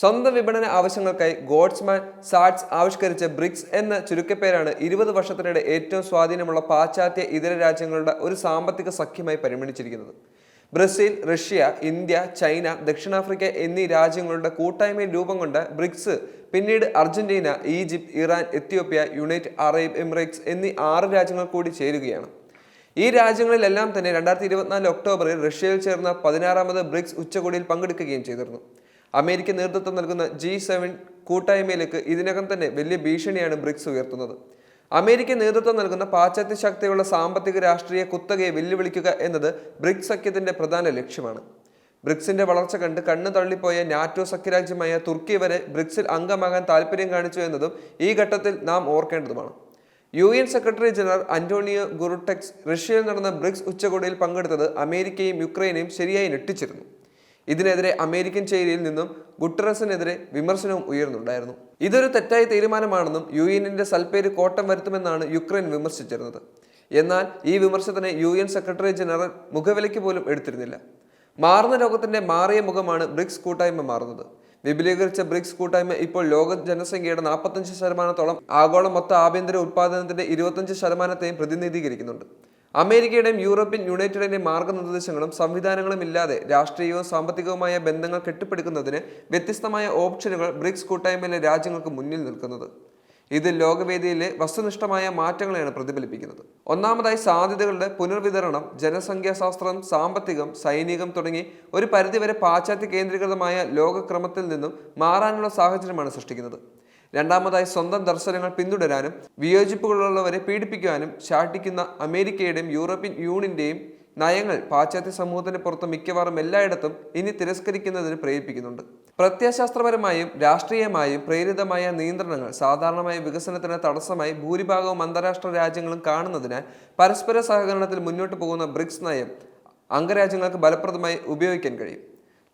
സ്വന്തം വിപണന ആവശ്യങ്ങൾക്കായി ഗോഡ്സ്മാൻ സാറ്റ്സ് ആവിഷ്കരിച്ച ബ്രിക്സ് എന്ന ചുരുക്കപ്പേരാണ് ഇരുപത് വർഷത്തിനിടെ ഏറ്റവും സ്വാധീനമുള്ള പാശ്ചാത്യ ഇതര രാജ്യങ്ങളുടെ ഒരു സാമ്പത്തിക സഖ്യമായി പരിഗണിച്ചിരിക്കുന്നത് ബ്രസീൽ റഷ്യ ഇന്ത്യ ചൈന ദക്ഷിണാഫ്രിക്ക എന്നീ രാജ്യങ്ങളുടെ കൂട്ടായ്മയിൽ രൂപം കൊണ്ട ബ്രിക്സ് പിന്നീട് Argentina Egypt Iran Ethiopia United Arab Emirates എന്നീ ആറ് രാജ്യങ്ങൾ കൂടി ചേരുകയാണ്. ഈ രാജ്യങ്ങളിലെല്ലാം തന്നെ രണ്ടായിരത്തി ഇരുപത്തിനാല് ഒക്ടോബറിൽ റഷ്യയിൽ ചേർന്ന പതിനാറാമത് ബ്രിക്സ് ഉച്ചകോടിയിൽ പങ്കെടുക്കുകയും ചെയ്തിരുന്നു. അമേരിക്ക നേതൃത്വം നൽകുന്ന ജി സെവൻ കൂട്ടായ്മയിലേക്ക് ഇതിനകം തന്നെ വലിയ ഭീഷണിയാണ് ബ്രിക്സ് ഉയർത്തുന്നത്. അമേരിക്ക നേതൃത്വം നൽകുന്ന പാശ്ചാത്യ ശക്തിയുള്ള സാമ്പത്തിക രാഷ്ട്രീയ കുത്തകയെ വെല്ലുവിളിക്കുക എന്നത് ബ്രിക്സ് സഖ്യത്തിന്റെ പ്രധാന ലക്ഷ്യമാണ്. ബ്രിക്സിന്റെ വളർച്ച കണ്ട് കണ്ണു തള്ളിപ്പോയ നാറ്റോ സഖ്യരാജ്യമായ തുർക്കി വരെ ബ്രിക്സിൽ അംഗമാകാൻ താല്പര്യം കാണിച്ചു എന്നതും ഈ ഘട്ടത്തിൽ നാം ഓർക്കേണ്ടതുമാണ്. U N secretary general Antonio Guterres റഷ്യയിൽ നടന്ന ബ്രിക്സ് ഉച്ചകോടിയിൽ പങ്കെടുത്തത് അമേരിക്കയും യുക്രൈനെയും ശരിയായി ഞെട്ടിച്ചിരുന്നു. ഇതിനെതിരെ അമേരിക്കൻ ചേരിയിൽ നിന്നും ഗുട്ടറസിനെതിരെ വിമർശനവും ഉയർന്നുണ്ടായിരുന്നു. ഇതൊരു തെറ്റായ തീരുമാനമാണെന്നും യു എന്നിന്റെ സൽപ്പേര് കോട്ടം വരുത്തുമെന്നാണ് യുക്രൈൻ വിമർശിച്ചിരുന്നത്. എന്നാൽ ഈ വിമർശനത്തിനെ യു എൻ സെക്രട്ടറി ജനറൽ മുഖവിലയ്ക്ക് പോലും എടുത്തിരുന്നില്ല. മാറുന്ന ലോകത്തിന്റെ മാറിയ മുഖമാണ് ബ്രിക്സ് കൂട്ടായ്മ മാറുന്നത്. വിപുലീകരിച്ച ബ്രിക്സ് കൂട്ടായ്മ ഇപ്പോൾ ലോക ജനസംഖ്യയുടെ നാൽപ്പത്തഞ്ച് ശതമാനത്തോളം ആഗോള മൊത്ത ആഭ്യന്തര ഉത്പാദനത്തിന്റെ ഇരുപത്തഞ്ച് ശതമാനത്തെയും പ്രതിനിധീകരിക്കുന്നുണ്ട്. അമേരിക്കയുടെയും യൂറോപ്യൻ യുണൈറ്റഡിന്റെയും മാർഗനിർദ്ദേശങ്ങളും സംവിധാനങ്ങളും ഇല്ലാതെ രാഷ്ട്രീയവും സാമ്പത്തികവുമായ ബന്ധങ്ങൾ കെട്ടിപ്പടുക്കുന്നതിന് വ്യത്യസ്തമായ ഓപ്ഷനുകൾ ബ്രിക്സ് കൂട്ടായ്മയിലെ രാജ്യങ്ങൾക്ക് മുന്നിൽ നിൽക്കുന്നത്. ഇത് ലോകവേദിയിലെ വസ്തുനിഷ്ഠമായ മാറ്റങ്ങളെയാണ് പ്രതിഫലിപ്പിക്കുന്നത്. ഒന്നാമതായി സാധ്യതകളുടെ പുനർവിതരണം ജനസംഖ്യാശാസ്ത്രം സാമ്പത്തികം സൈനികം തുടങ്ങി ഒരു പരിധിവരെ പാശ്ചാത്യ കേന്ദ്രീകൃതമായ ലോകക്രമത്തിൽ നിന്നും മാറാനുള്ള സാഹചര്യമാണ് സൃഷ്ടിക്കുന്നത്. രണ്ടാമതായി സ്വന്തം ദർശനങ്ങൾ പിന്തുടരാനും വിയോജിപ്പുകളുള്ളവരെ പീഡിപ്പിക്കാനും ശാഠിക്കുന്ന അമേരിക്കയുടെയും യൂറോപ്യൻ യൂണിയന്റെയും നയങ്ങൾ പാശ്ചാത്യ സമൂഹത്തിന് പുറത്ത് മിക്കവാറും എല്ലായിടത്തും ഇനി തിരസ്കരിക്കുന്നതിന് പ്രേരിപ്പിക്കുന്നുണ്ട്. പ്രത്യയശാസ്ത്രപരമായും രാഷ്ട്രീയമായും പ്രേരിതമായ നിയന്ത്രണങ്ങൾ സാധാരണമായ വികസനത്തിന് തടസ്സമായി ഭൂരിഭാഗവും അന്താരാഷ്ട്ര രാജ്യങ്ങളും കാണുന്നതിനാൽ പരസ്പര സഹകരണത്തിൽ മുന്നോട്ട് പോകുന്ന ബ്രിക്സ് നയം അംഗരാജ്യങ്ങൾക്ക് ഫലപ്രദമായി ഉപയോഗിക്കാൻ കഴിയും.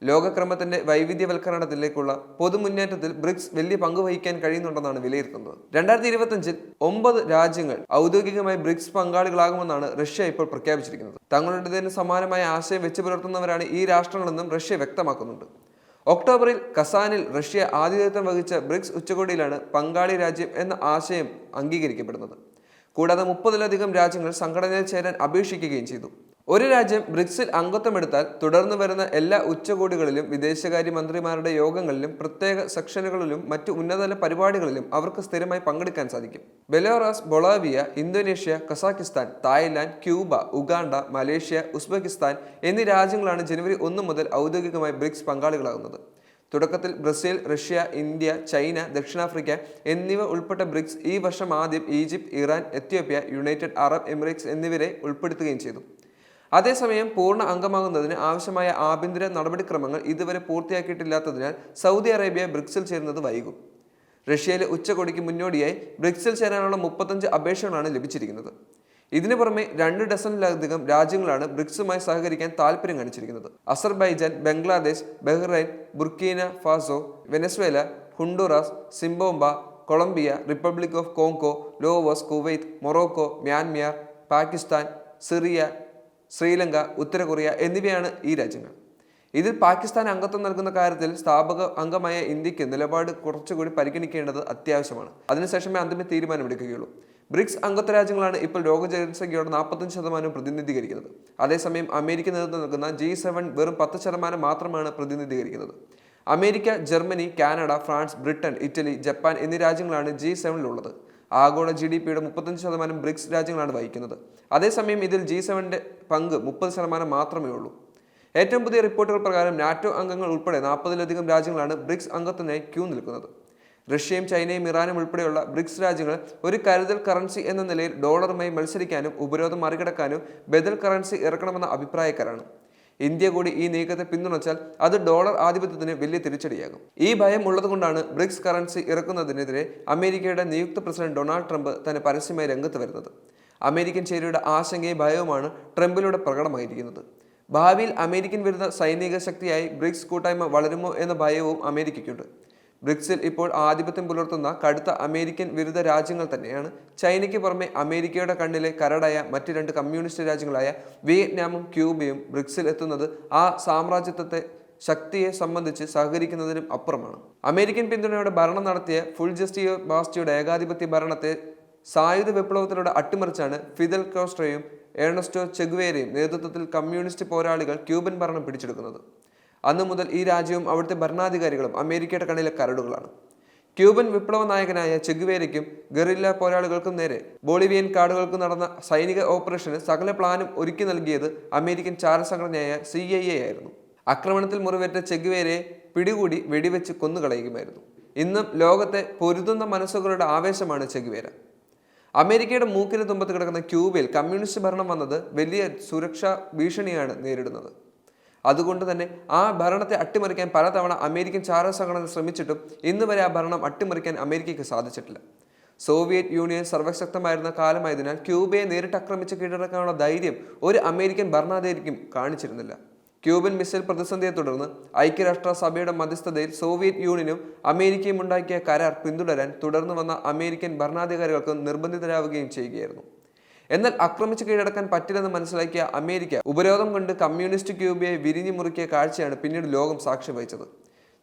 ലോകക്രമത്തിന്റെ വൈവിധ്യവൽക്കരണത്തിലേക്കുള്ള പൊതുമുന്നേറ്റത്തിൽ ബ്രിക്സ് വലിയ പങ്ക് വഹിക്കാൻ കഴിയുന്നുണ്ടെന്നാണ് വിലയിരുത്തുന്നത്. രണ്ടായിരത്തി ഇരുപത്തിയഞ്ചിൽ ഒമ്പത് രാജ്യങ്ങൾ ഔദ്യോഗികമായി ബ്രിക്സ് പങ്കാളികളാകുമെന്നാണ് റഷ്യ ഇപ്പോൾ പ്രഖ്യാപിച്ചിരിക്കുന്നത്. തങ്ങളുടേതിന് സമാനമായ ആശയം വെച്ച് പുലർത്തുന്നവരാണ് ഈ രാഷ്ട്രങ്ങളെന്നും റഷ്യ വ്യക്തമാക്കുന്നുണ്ട്. ഒക്ടോബറിൽ കസാനിൽ റഷ്യ ആതിഥേയത്വം വഹിച്ച ബ്രിക്സ് ഉച്ചകോടിയിലാണ് പങ്കാളി രാജ്യം എന്ന ആശയം അംഗീകരിക്കപ്പെടുന്നത്. കൂടാതെ മുപ്പതിലധികം രാജ്യങ്ങൾ സംഘടനയിൽ ചേരാൻ അപേക്ഷിക്കുകയും ചെയ്തു. ഒരു രാജ്യം ബ്രിക്സിൽ അംഗത്വമെടുത്താൽ തുടർന്ന് വരുന്ന എല്ലാ ഉച്ചകോടികളിലും വിദേശകാര്യ മന്ത്രിമാരുടെ യോഗങ്ങളിലും പ്രത്യേക സെക്ഷനുകളിലും മറ്റു ഉന്നതതല പരിപാടികളിലും അവർക്ക് സ്ഥിരമായി പങ്കെടുക്കാൻ സാധിക്കും. Belarus Bolivia Indonesia Kazakhstan Thailand Cuba Uganda Malaysia Uzbekistan എന്നീ രാജ്യങ്ങളാണ് ജനുവരി ഒന്ന് മുതൽ ഔദ്യോഗികമായി ബ്രിക്സ് പങ്കാളികളാകുന്നത്. തുടക്കത്തിൽ ബ്രസീൽ റഷ്യ ഇന്ത്യ ചൈന ദക്ഷിണാഫ്രിക്ക എന്നിവ ഉൾപ്പെട്ട ബ്രിക്സ് ഈ വർഷം ആദ്യം Egypt Iran Ethiopia United Arab Emirates എന്നിവരെ ഉൾപ്പെടുത്തുകയും ചെയ്തു. അതേസമയം പൂർണ അംഗമാകുന്നതിന് ആവശ്യമായ ആഭ്യന്തര നടപടിക്രമങ്ങൾ ഇതുവരെ പൂർത്തിയാക്കിയിട്ടില്ലാത്തതിനാൽ സൗദി അറേബ്യ ബ്രിക്സിൽ ചേരുന്നത് വൈകും. റഷ്യയിലെ ഉച്ചകോടിക്ക് മുന്നോടിയായി ബ്രിക്സിൽ ചേരാനുള്ള മുപ്പത്തഞ്ച് അപേക്ഷകളാണ് ലഭിച്ചിരിക്കുന്നത്. ഇതിനു പുറമെ രണ്ട് ഡസനിലധികം രാജ്യങ്ങളാണ് ബ്രിക്സുമായി സഹകരിക്കാൻ താല്പര്യം കാണിച്ചിരിക്കുന്നത്. Azerbaijan Bangladesh Bahrain Burkina Faso Venezuela Honduras Zimbabwe Colombia Republic of Congo Laos Kuwait Morocco Myanmar Pakistan Syria Sri Uttara Korea എന്നിവയാണ് ഈ രാജ്യങ്ങൾ. ഇതിൽ പാകിസ്ഥാൻ അംഗത്വം നൽകുന്ന കാര്യത്തിൽ സ്ഥാപക അംഗമായ ഇന്ത്യയ്ക്ക് നിലപാട് കുറച്ചുകൂടി പരിഗണിക്കേണ്ടത് അത്യാവശ്യമാണ്. അതിനുശേഷമേ അന്തിമ തീരുമാനമെടുക്കുകയുള്ളൂ. ബ്രിക്സ് അംഗത്വ രാജ്യങ്ങളാണ് ഇപ്പോൾ ലോക ജനസംഖ്യയുടെ നാൽപ്പത്തഞ്ച് ശതമാനം പ്രതിനിധീകരിക്കുന്നത്. അതേസമയം അമേരിക്ക നേതൃത്വം നൽകുന്ന ജി സെവൻ വെറും പത്ത് ശതമാനം മാത്രമാണ് പ്രതിനിധീകരിക്കുന്നത്. America Germany Canada France Britain Italy Japan എന്നീ രാജ്യങ്ങളാണ് ജി സെവനിലുള്ളത്. ആഗോള ജി ഡി പിയുടെ മുപ്പത്തഞ്ച് ശതമാനം ബ്രിക്സ് രാജ്യങ്ങളാണ് വഹിക്കുന്നത്. അതേസമയം ഇതിൽ ജി സെവന്റെ പങ്ക് മുപ്പത് ശതമാനം മാത്രമേ ഉള്ളൂ. ഏറ്റവും പുതിയ റിപ്പോർട്ടുകൾ പ്രകാരം നാറ്റോ അംഗങ്ങൾ ഉൾപ്പെടെ നാൽപ്പതിലധികം രാജ്യങ്ങളാണ് ബ്രിക്സ് അംഗത്തിനായി ക്യൂ നിൽക്കുന്നത്. റഷ്യയും ചൈനയും ഇറാനും ഉൾപ്പെടെയുള്ള ബ്രിക്സ് രാജ്യങ്ങൾ ഒരു കരുതൽ കറൻസി എന്ന നിലയിൽ ഡോളറുമായി മത്സരിക്കാനും ഉപരോധം മറികടക്കാനും ബദൽ കറൻസി ഇറക്കണമെന്ന അഭിപ്രായക്കാരാണ്. ഇന്ത്യ കൂടി ഈ നീക്കത്തെ പിന്തുണച്ചാൽ അത് ഡോളർ ആധിപത്യത്തിന് വലിയ തിരിച്ചടിയാകും. ഈ ഭയം ഉള്ളതുകൊണ്ടാണ് ബ്രിക്സ് കറൻസി ഇറക്കുന്നതിനെതിരെ അമേരിക്കയുടെ നിയുക്ത പ്രസിഡന്റ് ഡൊണാൾഡ് ട്രംപ് തന്നെ പരസ്യമായി രംഗത്ത് വരുന്നത്. അമേരിക്കൻ ചേരിയുടെ ആശങ്കയും ഭയവുമാണ് ട്രംപിലൂടെ പ്രകടമായിരിക്കുന്നത്. ഭാവിയിൽ അമേരിക്കൻ വിരുദ്ധ സൈനിക ശക്തിയായി ബ്രിക്സ് കൂട്ടായ്മ വളരുമോ എന്ന ഭയവും അമേരിക്കയ്ക്കുണ്ട്. ബ്രിക്സിൽ ഇപ്പോൾ ആധിപത്യം പുലർത്തുന്ന കടുത്ത അമേരിക്കൻ വിരുദ്ധ രാജ്യങ്ങൾ തന്നെയാണ്. ചൈനയ്ക്ക് പുറമെ അമേരിക്കയുടെ കണ്ണിലെ കരടായ മറ്റ് രണ്ട് കമ്മ്യൂണിസ്റ്റ് രാജ്യങ്ങളായ വിയറ്റ്നാമും ക്യൂബയും ബ്രിക്സിൽ എത്തുന്നത് ആ സാമ്രാജ്യത്വത്തെ ശക്തിയെ സംബന്ധിച്ച് സഹകരിക്കുന്നതിനും അപ്പുറമാണ്. അമേരിക്കൻ പിന്തുണയോടെ ഭരണം നടത്തിയ ഫുൾ ജസ്റ്റിയോ ബാസ്റ്റിയുടെ ഏകാധിപത്യ ഭരണത്തെ സായുധ വിപ്ലവത്തിലൂടെ അട്ടിമറിച്ചാണ് ഫിദൽ കോസ്ട്രയും ഏണസ്റ്റോ ചെഗുവേരയും നേതൃത്വത്തിൽ കമ്മ്യൂണിസ്റ്റ് പോരാളികൾ ക്യൂബൻ ഭരണം പിടിച്ചെടുക്കുന്നത്. അന്നു മുതൽ ഈ രാജ്യവും അവിടുത്തെ ഭരണാധികാരികളും അമേരിക്കയുടെ കണ്ണിലെ കരടുകളാണ്. ക്യൂബൻ വിപ്ലവ നായകനായ ചെഗുവേരയ്ക്കും ഗറില്ല പോരാളികൾക്കും നേരെ ബോളിവിയൻ കാടുകൾക്ക് നടന്ന സൈനിക ഓപ്പറേഷന് സകല പ്ലാനും ഒരുക്കി നൽകിയത് അമേരിക്കൻ ചാരസംഘടനയായ സി ഐ എ ആയിരുന്നു. ആക്രമണത്തിൽ മുറിവേറ്റ ചെഗുവേരയെ പിടികൂടി വെടിവെച്ച് കൊന്നുകളയുകയായിരുന്നു ഇന്നും ലോകത്തെ പൊരുതുന്ന മനസ്സുകളുടെ ആവേശമാണ് ചെഗുവേര അമേരിക്കയുടെ മൂക്കിന് തുമ്പത്ത് കിടക്കുന്ന ക്യൂബയിൽ കമ്മ്യൂണിസ്റ്റ് ഭരണം വന്നത് വലിയ സുരക്ഷാ ഭീഷണിയാണ് നേരിടുന്നത്. അതുകൊണ്ട് തന്നെ ആ ഭരണത്തെ അട്ടിമറിക്കാൻ പലതവണ അമേരിക്കൻ ചാര സംഘടന ശ്രമിച്ചിട്ടും ഇന്ന് വരെ ആ ഭരണം അട്ടിമറിക്കാൻ അമേരിക്കയ്ക്ക് സാധിച്ചിട്ടില്ല. സോവിയറ്റ് യൂണിയൻ സർവശക്തമായിരുന്ന കാലമായതിനാൽ ക്യൂബയെ നേരിട്ട് ആക്രമിച്ച് കീഴടക്കാനുള്ള ധൈര്യം ഒരു അമേരിക്കൻ ഭരണാധികാരിക്കും കാണിച്ചിരുന്നില്ല. ക്യൂബൻ മിസൈൽ പ്രതിസന്ധിയെ തുടർന്ന് ഐക്യരാഷ്ട്ര സഭയുടെ മധ്യസ്ഥതയിൽ സോവിയറ്റ് യൂണിയനും അമേരിക്കയും ഉണ്ടാക്കിയ കരാർ പിന്തുടരാൻ തുടർന്ന് വന്ന അമേരിക്കൻ ഭരണാധികാരികൾക്ക് നിർബന്ധിതരാവുകയും ചെയ്യുകയായിരുന്നു. എന്നാൽ ആക്രമിച്ച് കീഴടക്കാൻ പറ്റില്ലെന്ന് മനസ്സിലാക്കിയ അമേരിക്ക ഉപരോധം കൊണ്ട് കമ്മ്യൂണിസ്റ്റ് ക്യൂബയെ വിരിഞ്ഞു മുറുക്കിയ കാഴ്ചയാണ് പിന്നീട് ലോകം സാക്ഷ്യം വഹിച്ചത്.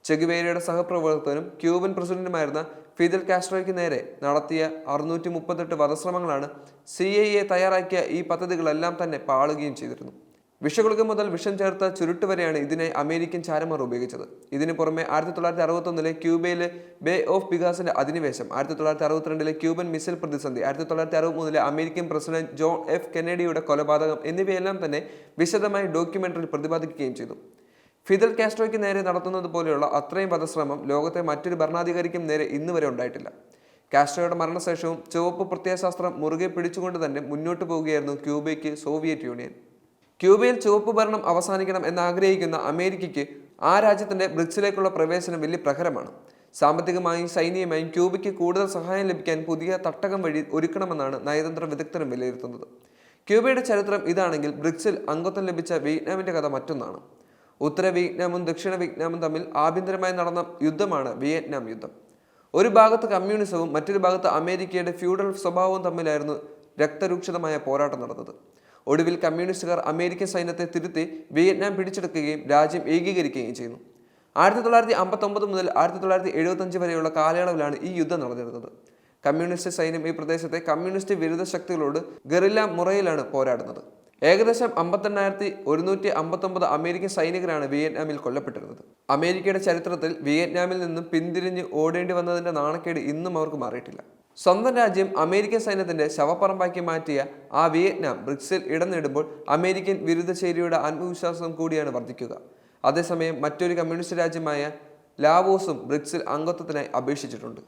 ചെഗുവേരയുടെ സഹപ്രവർത്തകനും ക്യൂബൻ പ്രസിഡന്റുമായിരുന്ന ഫിദൽ കാസ്ട്രോയ്ക്ക് നേരെ നടത്തിയ അറുന്നൂറ്റി മുപ്പത്തെട്ട് വധശ്രമങ്ങളാണ് സി ഐ എ തയ്യാറാക്കിയ ഈ പദ്ധതികളെല്ലാം തന്നെ പാളുകയും ചെയ്തിരുന്നു. വിഷഗുളിക മുതൽ വിഷം ചേർത്ത ചുരുട്ട് വരെയാണ് ഇതിനെ അമേരിക്കൻ ചാരന്മാർ ഉപയോഗിച്ചത്. ഇതിന് പുറമെ ആയിരത്തി തൊള്ളായിരത്തി അറുപത്തൊന്നിലെ ക്യൂബയിലെ ബേ ഓഫ് ബിഗാസിന്റെ അധിനിവേശം ആയിരത്തി തൊള്ളായിരത്തി അറുപത്തിരണ്ടിലെ ക്യൂബൻ മിസൈൽ പ്രതിസന്ധി ആയിരത്തി തൊള്ളായിരത്തി അറുപത്തിമൂന്നിലെ അമേരിക്കൻ പ്രസിഡന്റ് ജോൺ എഫ് കെന്നഡിയുടെ കൊലപാതകം എന്നിവയെല്ലാം തന്നെ വിശദമായി ഡോക്യുമെന്ററിൽ പ്രതിപാദിക്കുകയും ചെയ്തു. ഫിദൽ കാസ്ട്രോയ്ക്ക് നേരെ നടത്തുന്നത് പോലെയുള്ള അത്രയും വധശ്രമം ലോകത്തെ മറ്റൊരു ഭരണാധികാരിക്കും നേരെ ഇന്ന് വരെ ഉണ്ടായിട്ടില്ല. കാസ്ട്രോയുടെ മരണശേഷവും ചുവപ്പ് പ്രത്യയശാസ്ത്രം മുറുകെ പിടിച്ചുകൊണ്ട് തന്നെ മുന്നോട്ട് പോവുകയായിരുന്നു ക്യൂബയ്ക്ക് സോവിയറ്റ് യൂണിയൻ. ക്യൂബയിൽ ചുവപ്പ് ഭരണം അവസാനിക്കണം എന്നാഗ്രഹിക്കുന്ന അമേരിക്കയ്ക്ക് ആ രാജ്യത്തിന്റെ ബ്രിക്സിലേക്കുള്ള പ്രവേശനം വലിയ പ്രഹരമാണ്. സാമ്പത്തികമായും സൈനികമായും ക്യൂബയ്ക്ക് കൂടുതൽ സഹായം ലഭിക്കാൻ പുതിയ തട്ടകം വഴി ഒരുക്കണമെന്നാണ് നയതന്ത്ര വിദഗ്ധരും വിലയിരുത്തുന്നത്. ക്യൂബയുടെ ചരിത്രം ഇതാണെങ്കിൽ ബ്രിക്സിൽ അംഗത്വം ലഭിച്ച വിയറ്റ്നാമിന്റെ കഥ മറ്റൊന്നാണ്. ഉത്തര വിയറ്റ്നാമും ദക്ഷിണ വിയറ്റ്നാമും തമ്മിൽ ആഭ്യന്തരമായി നടന്ന യുദ്ധമാണ് വിയറ്റ്നാം യുദ്ധം. ഒരു ഭാഗത്ത് കമ്മ്യൂണിസവും മറ്റൊരു ഭാഗത്ത് അമേരിക്കയുടെ ഫ്യൂഡൽ സ്വഭാവവും തമ്മിലായിരുന്നു രക്തരൂക്ഷിതമായ പോരാട്ടം നടന്നത്. ഒടുവിൽ കമ്മ്യൂണിസ്റ്റുകാർ അമേരിക്കൻ സൈന്യത്തെ തിരുത്തി വിയറ്റ്നാം പിടിച്ചെടുക്കുകയും രാജ്യം ഏകീകരിക്കുകയും ചെയ്യുന്നു. ആയിരത്തി തൊള്ളായിരത്തി അമ്പത്തൊമ്പത് മുതൽ ആയിരത്തി തൊള്ളായിരത്തി എഴുപത്തഞ്ച് വരെയുള്ള കാലയളവിലാണ് ഈ യുദ്ധം നടന്നിരുന്നത്. കമ്മ്യൂണിസ്റ്റ് സൈന്യം ഈ പ്രദേശത്തെ കമ്മ്യൂണിസ്റ്റ് വിരുദ്ധ ശക്തികളോട് ഗറില്ല മുറയിലാണ് പോരാടുന്നത്. ഏകദേശം അമ്പത്തെണ്ണായിരത്തി ഒരുന്നൂറ്റി അമ്പത്തൊമ്പത് അമേരിക്കൻ സൈനികരാണ് വിയറ്റ്നാമിൽ കൊല്ലപ്പെട്ടിരുന്നത്. അമേരിക്കയുടെ ചരിത്രത്തിൽ വിയറ്റ്നാമിൽ നിന്നും പിന്തിരിഞ്ഞ് ഓടേണ്ടി വന്നതിന്റെ നാണക്കേട് ഇന്നും അവർക്ക് മാറിയിട്ടില്ല. സ്വന്തം രാജ്യം അമേരിക്കൻ സൈന്യത്തിന്റെ ശവപ്പറമ്പാക്കി മാറ്റിയ ആ വിയറ്റ്നാം ബ്രിക്സിൽ ഇടം നേടുമ്പോൾ അമേരിക്കൻ വിരുദ്ധ ചേരിയുടെ ആത്മവിശ്വാസം കൂടിയാണ് വർദ്ധിക്കുക. അതേസമയം മറ്റൊരു കമ്മ്യൂണിസ്റ്റ് രാജ്യമായ ലാവോസും ബ്രിക്സിൽ അംഗത്വത്തിനായി അപേക്ഷിച്ചിട്ടുണ്ട്.